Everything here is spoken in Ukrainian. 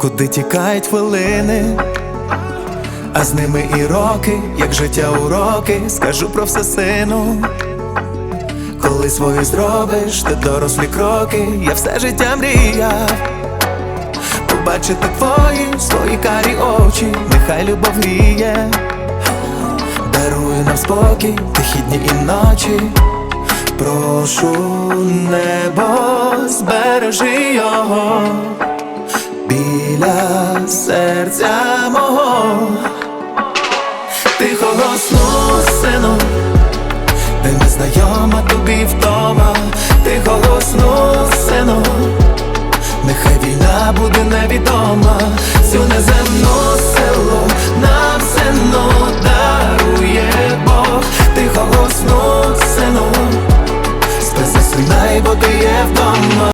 куди тікають хвилини, а з ними і роки, як життя уроки, скажу про все сину. Коли свої зробиш, ти дорослі кроки, я все життя мріяв. Побачити твої свої карі очі, нехай любов гріє, дарує нам спокій, тихі дні і ночі. Прошу небо, збережи його серця мого, тихого сну, сину, де незнайома тобі вдома, тихого сну, сину, нехай війна буде невідома, цю неземну силу нам сину дарує Бог, тихого сну, сину, спи засинай, бо ти є вдома.